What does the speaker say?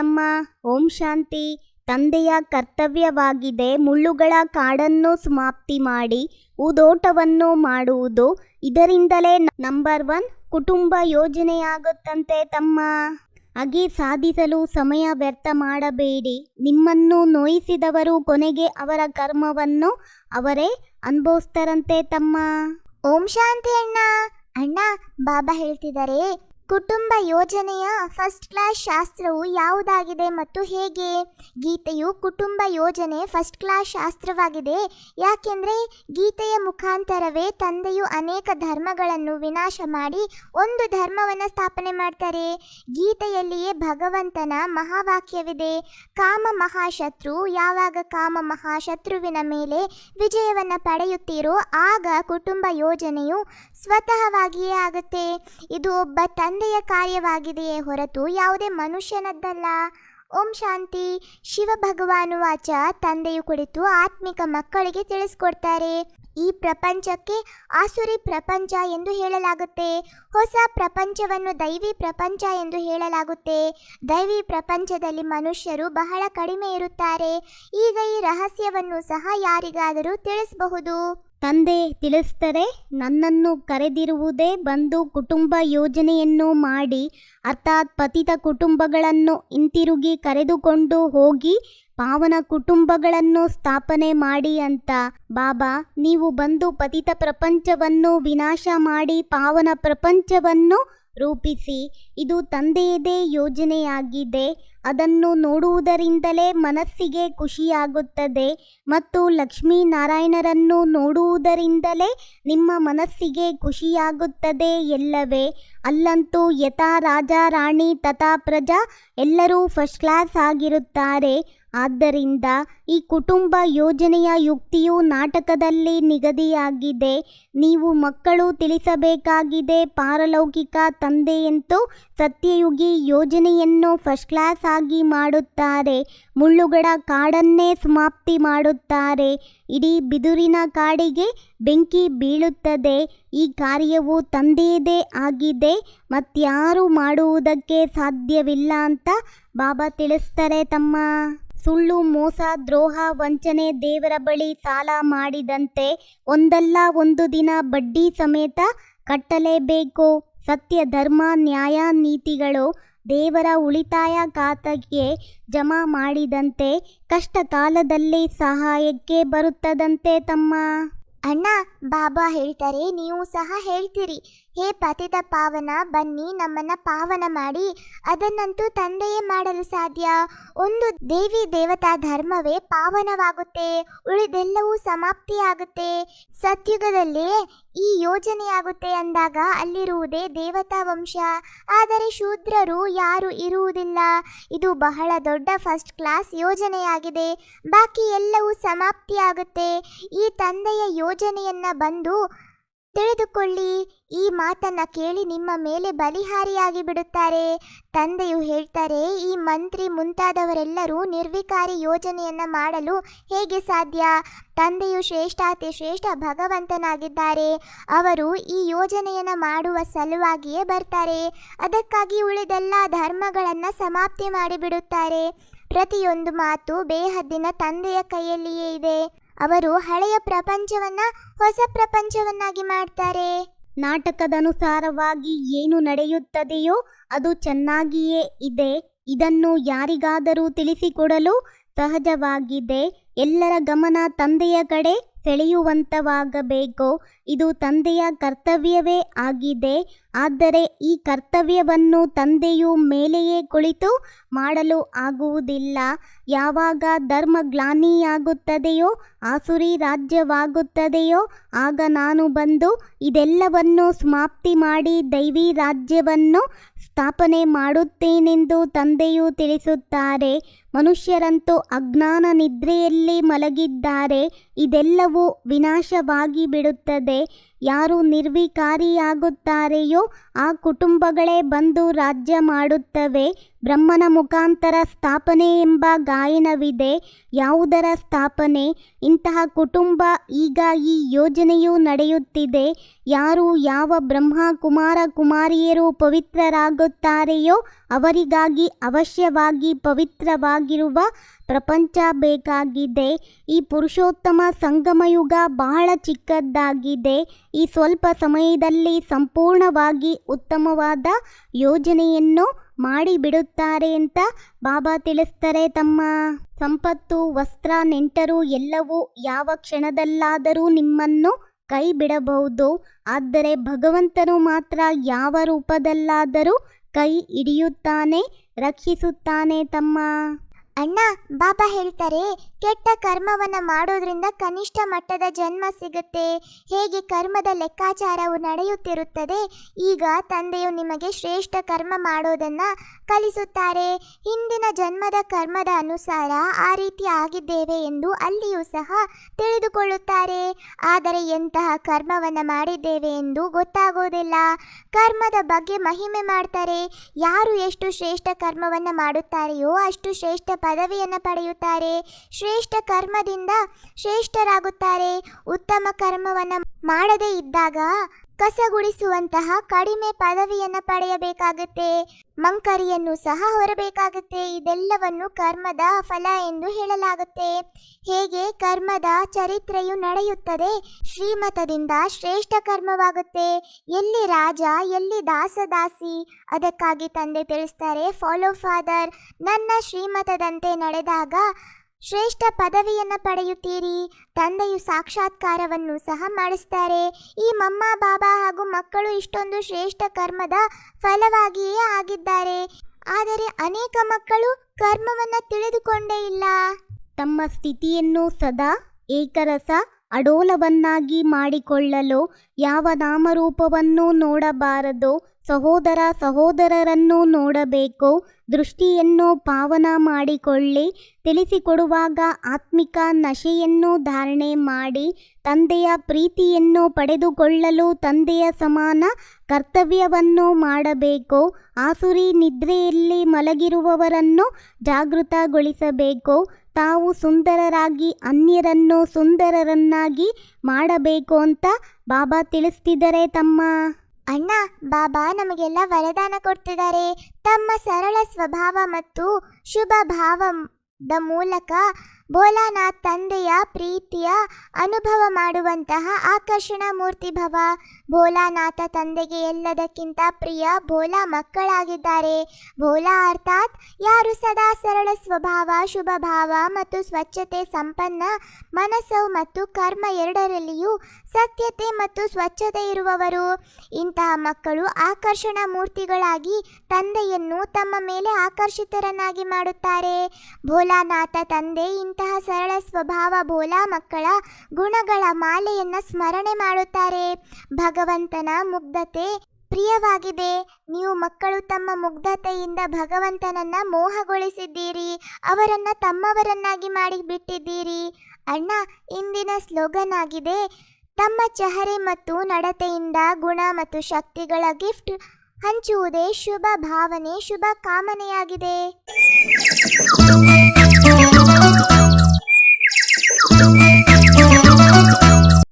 ತಮ್ಮ. ಓಂ ಶಾಂತಿ. ತಂದೆಯ ಕರ್ತವ್ಯವಾಗಿದೆ. ಮುಳ್ಳುಗಳ ಕಾಡನ್ನು ಸಮಾಪ್ತಿ ಮಾಡಿ ಉದೋಟವನ್ನು ಮಾಡುವುದು ಇದರಿಂದಲೇ ನಂಬರ್ ಒನ್ ಕುಟುಂಬ ಯೋಜನೆಯಾಗುತ್ತಂತೆ ತಮ್ಮ. ಅಗಿ ಸಾಧಿಸಲು ಸಮಯ ವ್ಯರ್ಥ ಮಾಡಬೇಡಿ. ನಿಮ್ಮನ್ನು ನೋಯಿಸಿದವರು ಕೊನೆಗೆ ಅವರ ಕರ್ಮವನ್ನು ಅವರೇ ಅನುಭವಿಸ್ತಾರಂತೆ ತಮ್ಮ. ಓಂ ಶಾಂತಿ ಅಣ್ಣ. ಅಣ್ಣ, ಬಾಬಾ ಹೇಳ್ತಿದ್ದಾರೆ. ಕುಟುಂಬ ಯೋಜನೆಯ ಫಸ್ಟ್ ಕ್ಲಾಸ್ ಶಾಸ್ತ್ರವು ಯಾವುದಾಗಿದೆ ಮತ್ತು ಹೇಗೆ? ಗೀತೆಯು ಕುಟುಂಬ ಯೋಜನೆ ಫಸ್ಟ್ ಕ್ಲಾಸ್ ಶಾಸ್ತ್ರವಾಗಿದೆ. ಯಾಕೆಂದರೆ ಗೀತೆಯ ಮುಖಾಂತರವೇ ತಂದೆಯು ಅನೇಕ ಧರ್ಮಗಳನ್ನು ವಿನಾಶ ಮಾಡಿ ಒಂದು ಧರ್ಮವನ್ನು ಸ್ಥಾಪನೆ ಮಾಡ್ತಾರೆ. ಗೀತೆಯಲ್ಲಿಯೇ ಭಗವಂತನ ಮಹಾವಾಕ್ಯವಿದೆ. ಕಾಮ ಮಹಾಶತ್ರು, ಯಾವಾಗ ಕಾಮ ಮಹಾಶತ್ರುವಿನ ಮೇಲೆ ವಿಜಯವನ್ನು ಪಡೆಯುತ್ತೀರೋ ಆಗ ಕುಟುಂಬ ಯೋಜನೆಯು ಸ್ವತಃವಾಗಿಯೇ ಆಗುತ್ತೆ. ಇದು ಒಬ್ಬ ತಂದೆಯ ಕಾರ್ಯವಾಗಿದೆಯೇ ಹೊರತು ಯಾವುದೇ ಮನುಷ್ಯನದ್ದಲ್ಲ. ಓಂ ಶಾಂತಿ. ಶಿವ ಭಗವಾನು ವಾಚ ತಂದೆಯು ಕುಳಿತು ಆತ್ಮಿಕ ಮಕ್ಕಳಿಗೆ ತಿಳಿಸ್ಕೊಡ್ತಾರೆ. ಈ ಪ್ರಪಂಚಕ್ಕೆ ಆಸುರಿ ಪ್ರಪಂಚ ಎಂದು ಹೇಳಲಾಗುತ್ತೆ. ಹೊಸ ಪ್ರಪಂಚವನ್ನು ದೈವಿ ಪ್ರಪಂಚ ಎಂದು ಹೇಳಲಾಗುತ್ತೆ. ದೈವಿ ಪ್ರಪಂಚದಲ್ಲಿ ಮನುಷ್ಯರು ಬಹಳ ಕಡಿಮೆ ಇರುತ್ತಾರೆ. ಈಗ ಈ ರಹಸ್ಯವನ್ನು ಸಹ ಯಾರಿಗಾದರೂ ತಿಳಿಸಬಹುದು. ತಂದೆ ತಿಳಿಸ್ತಾರೆ ನನ್ನನ್ನು ಕರೆದಿರುವುದೇ ಬಂದು ಕುಟುಂಬ ಯೋಜನೆಯನ್ನು ಮಾಡಿ, ಅರ್ಥಾತ್ ಪತಿತ ಕುಟುಂಬಗಳನ್ನು ಹಿಂತಿರುಗಿ ಕರೆದುಕೊಂಡು ಹೋಗಿ ಪಾವನ ಕುಟುಂಬಗಳನ್ನು ಸ್ಥಾಪನೆ ಮಾಡಿ ಅಂತ. ಬಾಬಾ, ನೀವು ಬಂದು ಪತಿತ ಪ್ರಪಂಚವನ್ನು ವಿನಾಶ ಮಾಡಿ ಪಾವನ ಪ್ರಪಂಚವನ್ನು ರೂಪಿಸಿ, ಇದು ತಂದೆಯದೇ ಯೋಜನೆಯಾಗಿದೆ. ಅದನ್ನು ನೋಡುವುದರಿಂದಲೇ ಮನಸ್ಸಿಗೆ ಖುಷಿಯಾಗುತ್ತದೆ ಮತ್ತು ಲಕ್ಷ್ಮೀನಾರಾಯಣರನ್ನು ನೋಡುವುದರಿಂದಲೇ ನಿಮ್ಮ ಮನಸ್ಸಿಗೆ ಖುಷಿಯಾಗುತ್ತದೆ ಎಲ್ಲವೇ. ಅಲ್ಲಂತೂ ಯಥಾ ರಾಜ, ರಾಣಿ, ತಥಾ ಪ್ರಜಾ ಎಲ್ಲರೂ ಫಸ್ಟ್ ಕ್ಲಾಸ್ ಆಗಿರುತ್ತಾರೆ. ಆದ್ದರಿಂದ ಈ ಕುಟುಂಬ ಯೋಜನೆಯ ಯುಕ್ತಿಯು ನಾಟಕದಲ್ಲಿ ನಿಗದಿಯಾಗಿದೆ. ನೀವು ಮಕ್ಕಳು ತಿಳಿಸಬೇಕಾಗಿದೆ, ಪಾರಲೌಕಿಕ ತಂದೆಯಂತೂ ಸತ್ಯಯುಗಿ ಯೋಜನೆಯನ್ನು ಫಸ್ಟ್ ಕ್ಲಾಸ್ ಆಗಿ ಮಾಡುತ್ತಾರೆ. ಮುಳ್ಳುಗಡ ಕಾಡನ್ನೇ ಸಮಾಪ್ತಿ ಮಾಡುತ್ತಾರೆ. ಇಡೀ ಬಿದುರಿನ ಕಾಡಿಗೆ ಬೆಂಕಿ ಬೀಳುತ್ತದೆ. ಈ ಕಾರ್ಯವು ತಂದೆಯದೇ ಆಗಿದೆ. ಮತ್ಯಾರು ಮಾಡುವುದಕ್ಕೆ ಸಾಧ್ಯವಿಲ್ಲ ಅಂತ ಬಾಬಾ ತಿಳಿಸ್ತಾರೆ ತಮ್ಮ ಸುಳ್ಳು, ಮೋಸ, ದ್ರೋಹ, ವಂಚನೆ ದೇವರ ಬಳಿ ಸಾಲ ಮಾಡಿದಂತೆ ಒಂದಲ್ಲ ಒಂದು ದಿನ ಬಡ್ಡಿ ಸಮೇತ ಕಟ್ಟಲೇಬೇಕು. ಸತ್ಯ, ಧರ್ಮ, ನ್ಯಾಯ ನೀತಿಗಳು ದೇವರ ಉಳಿತಾಯ ಖಾತೆಗೆ ಜಮಾ ಮಾಡಿದಂತೆ ಕಷ್ಟ ಕಾಲದಲ್ಲಿ ಸಹಾಯಕ್ಕೆ ಬರುತ್ತದಂತೆ ತಮ್ಮ. ಅಣ್ಣ, ಬಾಬಾ ಹೇಳ್ತಾರೆ, ನೀವು ಸಹ ಹೇಳ್ತೀರಿ. ಹೇ ಪತಿತ ಪಾವನ, ಬನ್ನಿ ನಮ್ಮನ್ನ ಪಾವನ ಮಾಡಿ, ಅದನ್ನಂತೂ ತಂದೆಯೇ ಮಾಡಲು ಸಾಧ್ಯ. ಒಂದು ದೇವಿ ದೇವತಾ ಧರ್ಮವೇ ಪಾವನವಾಗುತ್ತೆ, ಉಳಿದೆಲ್ಲವೂ ಸಮಾಪ್ತಿಯಾಗುತ್ತೆ. ಸತ್ಯುಗದಲ್ಲಿ ಈ ಯೋಜನೆಯಾಗುತ್ತೆ ಅಂದಾಗ ಅಲ್ಲಿರುವುದೇ ದೇವತಾ ವಂಶ. ಆದರೆ ಶೂದ್ರರು ಯಾರು ಇರುವುದಿಲ್ಲ. ಇದು ಬಹಳ ದೊಡ್ಡ ಫಸ್ಟ್ ಕ್ಲಾಸ್ ಯೋಜನೆಯಾಗಿದೆ. ಬಾಕಿ ಎಲ್ಲವೂ ಸಮಾಪ್ತಿಯಾಗುತ್ತೆ. ಈ ತಂದೆಯ ಯೋಜನೆಯನ್ನ ಬಂದು ತಿಳಿದುಕೊಳ್ಳಿ, ಈ ಮಾತನ್ನ ಕೇಳಿ ನಿಮ್ಮ ಮೇಲೆ ಬಲಿಹಾರಿಯಾಗಿ ಬಿಡುತ್ತಾರೆ. ತಂದೆಯು ಹೇಳ್ತಾರೆ, ಈ ಮಂತ್ರಿ ಮುಂತಾದವರೆಲ್ಲರೂ ನಿರ್ವಿಕಾರಿ ಯೋಜನೆಯನ್ನ ಮಾಡಲು ಹೇಗೆ ಸಾಧ್ಯ? ತಂದೆಯು ಶ್ರೇಷ್ಠಾತಿ ಶ್ರೇಷ್ಠ ಭಗವಂತನಾಗಿದ್ದಾರೆ. ಅವರು ಈ ಯೋಜನೆಯನ್ನು ಮಾಡುವ ಸಲುವಾಗಿಯೇ ಬರ್ತಾರೆ. ಅದಕ್ಕಾಗಿ ಉಳಿದೆಲ್ಲ ಧರ್ಮಗಳನ್ನು ಸಮಾಪ್ತಿ ಮಾಡಿಬಿಡುತ್ತಾರೆ. ಪ್ರತಿಯೊಂದು ಮಾತು ಬೇಹದ್ದಿನ ತಂದೆಯ ಕೈಯಲ್ಲಿಯೇ ಇದೆ. ಅವರು ಹಳೆಯ ಪ್ರಪಂಚವನ್ನ ಹೊಸ ಪ್ರಪಂಚವನ್ನಾಗಿ ಮಾಡ್ತಾರೆ. ನಾಟಕದನುಸಾರವಾಗಿ ಏನು ನಡೆಯುತ್ತದೆಯೋ ಅದು ಚೆನ್ನಾಗಿಯೇ ಇದೆ. ಇದನ್ನು ಯಾರಿಗಾದರೂ ತಿಳಿಸಿಕೊಡಲು ಸಹಜವಾಗಿದೆ. ಎಲ್ಲರ ಗಮನ ತಂದೆಯ ಕಡೆ ಸೆಳೆಯುವಂತವಾಗಬೇಕು. ಇದು ತಂದೆಯ ಕರ್ತವ್ಯವೇ ಆಗಿದೆ. ಆದರೆ ಈ ಕರ್ತವ್ಯವನ್ನು ತಂದೆಯು ಮೇಲೆಯೇ ಕುಳಿತು ಮಾಡಲು ಆಗುವುದಿಲ್ಲ. ಯಾವಾಗ ಧರ್ಮ ಗ್ಲಾನಿಯಾಗುತ್ತದೆಯೋ, ಆಸುರಿ ರಾಜ್ಯವಾಗುತ್ತದೆಯೋ, ಆಗ ನಾನು ಬಂದು ಇದೆಲ್ಲವನ್ನು ಸಮಾಪ್ತಿ ಮಾಡಿ ದೈವಿ ರಾಜ್ಯವನ್ನು ಸ್ಥಾಪನೆ ಮಾಡುತ್ತೇನೆಂದು ತಂದೆಯು ತಿಳಿಸುತ್ತಾರೆ. ಮನುಷ್ಯರಂತೂ ಅಜ್ಞಾನ ನಿದ್ರೆಯಲ್ಲಿ ಮಲಗಿದ್ದಾರೆ. ಇದೆಲ್ಲವೂ ವಿನಾಶವಾಗಿ ಬಿಡುತ್ತದೆ. ಯಾರು ನಿರ್ವಿಕಾರಿಯಾಗುತ್ತಾರೆಯೋ ಆ ಕುಟುಂಬಗಳೇ ಬಂದು ರಾಜ್ಯ ಮಾಡುತ್ತವೆ. ಬ್ರಹ್ಮನ ಮುಖಾಂತರ ಸ್ಥಾಪನೆ ಎಂಬ ಗಾಯನವಿದೆ. ಯಾವುದರ ಸ್ಥಾಪನೆ? ಇಂತಹ ಕುಟುಂಬ ಈಗ ಈ ಯೋಜನೆಯು ನಡೆಯುತ್ತಿದೆ. ಯಾರು ಯಾವ ಬ್ರಹ್ಮ ಕುಮಾರ ಕುಮಾರಿಯರು ಪವಿತ್ರರಾಗುತ್ತಾರೆಯೋ ಅವರಿಗಾಗಿ ಅವಶ್ಯವಾಗಿ ಪವಿತ್ರವಾಗಿರುವ ಪ್ರಪಂಚ ಬೇಕಾಗಿದೆ. ಈ ಪುರುಷೋತ್ತಮ ಸಂಗಮಯುಗ ಬಹಳ ಚಿಕ್ಕದ್ದಾಗಿದೆ. ಈ ಸ್ವಲ್ಪ ಸಮಯದಲ್ಲಿ ಸಂಪೂರ್ಣವಾಗಿ ಉತ್ತಮವಾದ ಯೋಜನೆಯನ್ನು ಮಾಡಿಬಿಡುತ್ತಾರೆ ಅಂತ ಬಾಬಾ ತಿಳಿಸ್ತಾರೆ ತಮ್ಮ. ಸಂಪತ್ತು, ವಸ್ತ್ರ, ನೆಂಟರು ಎಲ್ಲವೂ ಯಾವ ಕ್ಷಣದಲ್ಲಾದರೂ ನಿಮ್ಮನ್ನು ಕೈ ಬಿಡಬಹುದು ಆದರೆ ಭಗವಂತನು ಮಾತ್ರ ಯಾವ ರೂಪದಲ್ಲಾದರೂ ಕೈ ಹಿಡಿಯುತ್ತಾನೆ, ರಕ್ಷಿಸುತ್ತಾನೆ ತಮ್ಮ. ಅಣ್ಣ, ಬಾಬಾ ಹೇಳ್ತಾರೆ, ಕೆಟ್ಟ ಕರ್ಮವನ್ನ ಮಾಡೋದ್ರಿಂದ ಕನಿಷ್ಠ ಮಟ್ಟದ ಜನ್ಮ ಸಿಗುತ್ತೆ. ಹೇಗೆ ಕರ್ಮದ ಲೆಕ್ಕಾಚಾರವು ನಡೆಯುತ್ತಿರುತ್ತದೆ, ಈಗ ತಂದೆಯು ನಿಮಗೆ ಶ್ರೇಷ್ಠ ಕರ್ಮ ಮಾಡೋದನ್ನ ಕಲಿಸುತ್ತಾರೆ. ಹಿಂದಿನ ಜನ್ಮದ ಕರ್ಮದ ಅನುಸಾರ ಆ ರೀತಿ ಆಗಿದ್ದೇವೆ ಎಂದು ಅಲ್ಲಿಯೂ ಸಹ ತಿಳಿದುಕೊಳ್ಳುತ್ತಾರೆ. ಆದರೆ ಎಂತಹ ಕರ್ಮವನ್ನ ಮಾಡಿದ್ದೇವೆ ಎಂದು ಗೊತ್ತಾಗೋದಿಲ್ಲ. ಕರ್ಮದ ಬಗ್ಗೆ ಮಹಿಮೆ ಮಾಡ್ತಾರೆ. ಯಾರು ಎಷ್ಟು ಶ್ರೇಷ್ಠ ಕರ್ಮವನ್ನ ಮಾಡುತ್ತಾರೆಯೋ ಅಷ್ಟು ಶ್ರೇಷ್ಠ ಪದವಿಯನ್ನು ಪಡೆಯುತ್ತಾರೆ. ಶ್ರೇಷ್ಠ ಕರ್ಮದಿಂದ ಶ್ರೇಷ್ಠರಾಗುತ್ತಾರೆ. ಉತ್ತಮ ಕರ್ಮವನ್ನು ಮಾಡದೇ ಇದ್ದಾಗ ಕಸಗುಡಿಸುವಂತಹ ಕಡಿಮೆ ಪದವಿಯನ್ನ ಪಡೆಯಬೇಕಾಗುತ್ತೆ. ಮಂಕರಿಯನ್ನು ಸಹ ಹೊರಬೇಕಾಗುತ್ತೆ. ಇದೆಲ್ಲವನ್ನು ಕರ್ಮದ ಫಲ ಎಂದು ಹೇಳಲಾಗುತ್ತೆ. ಹೇಗೆ ಕರ್ಮದ ಚರಿತ್ರೆಯು ನಡೆಯುತ್ತದೆ? ಶ್ರೀಮತದಿಂದ ಶ್ರೇಷ್ಠ ಕರ್ಮವಾಗುತ್ತೆ. ಎಲ್ಲಿ ರಾಜ, ಎಲ್ಲಿ ದಾಸದಾಸಿ? ಅದಕ್ಕಾಗಿ ತಂದೆ ತಿಳಿಸ್ತಾರೆ ಫಾಲೋ ಫಾದರ್ ನನ್ನ ಶ್ರೀಮತದಂತೆ ನಡೆದಾಗ ಶ್ರೇಷ್ಠ ಪದವಿಯನ್ನು ಪಡೆಯುತ್ತೀರಿ. ತಂದೆಯು ಸಾಕ್ಷಾತ್ಕಾರವನ್ನು ಸಹ ಮಾಡಿಸ್ತಾರೆ. ಈ ಮಮ್ಮ, ಬಾಬಾ ಹಾಗೂ ಮಕ್ಕಳು ಇಷ್ಟೊಂದು ಶ್ರೇಷ್ಠ ಕರ್ಮದ ಫಲವಾಗಿಯೇ ಆಗಿದ್ದಾರೆ. ಆದರೆ ಅನೇಕ ಮಕ್ಕಳು ಕರ್ಮವನ್ನ ತಿಳಿದುಕೊಂಡೇ ಇಲ್ಲ. ತಮ್ಮ ಸ್ಥಿತಿಯನ್ನು ಸದಾ ಏಕರಸ ಅಡೋಲವನ್ನಾಗಿ ಮಾಡಿಕೊಳ್ಳಲು ಯಾವ ನಾಮರೂಪವನ್ನು ನೋಡಬಾರದು. ಸಹೋದರ ಸಹೋದರರನ್ನು ನೋಡಬೇಕು, ದೃಷ್ಟಿಯನ್ನು ಪಾವನ ಮಾಡಿಕೊಳ್ಳಿ, ತಿಳಿಸಿಕೊಡುವಾಗ ಆತ್ಮಿಕ ನಶೆಯನ್ನು ಧಾರಣೆ ಮಾಡಿ, ತಂದೆಯ ಪ್ರೀತಿಯನ್ನು ಪಡೆದುಕೊಳ್ಳಲು ತಂದೆಯ ಸಮಾನ ಕರ್ತವ್ಯವನ್ನು ಮಾಡಬೇಕು, ಆಸುರಿ ನಿದ್ರೆಯಲ್ಲಿ ಮಲಗಿರುವವರನ್ನು ಜಾಗೃತಗೊಳಿಸಬೇಕು, ತಾವು ಸುಂದರರಾಗಿ ಅನ್ಯರನ್ನು ಸುಂದರರನ್ನಾಗಿ ಮಾಡಬೇಕು ಅಂತ ಬಾಬಾ ತಿಳಿಸ್ತಿದ್ದಾರೆ ತಮ್ಮ ಅಣ್ಣ, ಬಾಬಾ ನಮಗೆಲ್ಲ ವರದಾನ ಕೊಡ್ತಿದ್ದಾರೆ. ತಮ್ಮ ಸರಳ ಸ್ವಭಾವ ಮತ್ತು ಶುಭ ಭಾವದ ಮೂಲಕ ಭೋಲಾನಾಥ್ ತಂದೆಯ ಪ್ರೀತಿಯ ಅನುಭವ ಮಾಡುವಂತಹ ಆಕರ್ಷಣ ಮೂರ್ತಿಭವ ಭೋಲಾನಾಥ ತಂದೆಗೆ ಎಲ್ಲದಕ್ಕಿಂತ ಪ್ರಿಯ ಭೋಲಾ ಮಕ್ಕಳಾಗಿದ್ದಾರೆ. ಭೋಲಾ ಅರ್ಥಾತ್ ಯಾರು ಸದಾ ಸರಳ ಸ್ವಭಾವ, ಶುಭ ಭಾವ ಮತ್ತು ಸ್ವಚ್ಛತೆ, ಸಂಪನ್ನ ಮನಸ್ಸು ಮತ್ತು ಕರ್ಮ ಎರಡರಲ್ಲಿಯೂ ಸತ್ಯತೆ ಮತ್ತು ಸ್ವಚ್ಛತೆ ಇರುವವರು. ಇಂತಹ ಮಕ್ಕಳು ಆಕರ್ಷಣಾ ಮೂರ್ತಿಗಳಾಗಿ ತಂದೆಯನ್ನು ತಮ್ಮ ಮೇಲೆ ಆಕರ್ಷಿತರನ್ನಾಗಿ ಮಾಡುತ್ತಾರೆ. ಭೋಲಾನಾಥ ತಂದೆ ಇಂತಹ ಸರಳ ಸ್ವಭಾವ ಭೋಲಾ ಮಕ್ಕಳ ಗುಣಗಳ ಮಾಲೆಯನ್ನ ಸ್ಮರಣೆ ಮಾಡುತ್ತಾರೆ. ಭಗವಂತನ ಮುಗ್ಧತೆ ಪ್ರಿಯವಾಗಿದೆ. ನೀವು ಮಕ್ಕಳು ತಮ್ಮ ಮುಗ್ಧತೆಯಿಂದ ಭಗವಂತನನ್ನ ಮೋಹಗೊಳಿಸಿದ್ದೀರಿ. ಅವರನ್ನ ತಮ್ಮವರನ್ನಾಗಿ ಮಾಡಿ ಬಿಟ್ಟಿದ್ದೀರಿ ಅಣ್ಣ, ಇಂದಿನ ಸ್ಲೋಗನ್ ಆಗಿದೆ ತಮ್ಮ ಚಹರೆ ಮತ್ತು ನಡತೆಯಿಂದ ಗುಣ ಮತ್ತು ಶಕ್ತಿಗಳ ಗಿಫ್ಟ್ ಹಂಚುವುದೇ ಶುಭ ಭಾವನೆ ಶುಭ ಕಾಮನೆಯಾಗಿದೆ.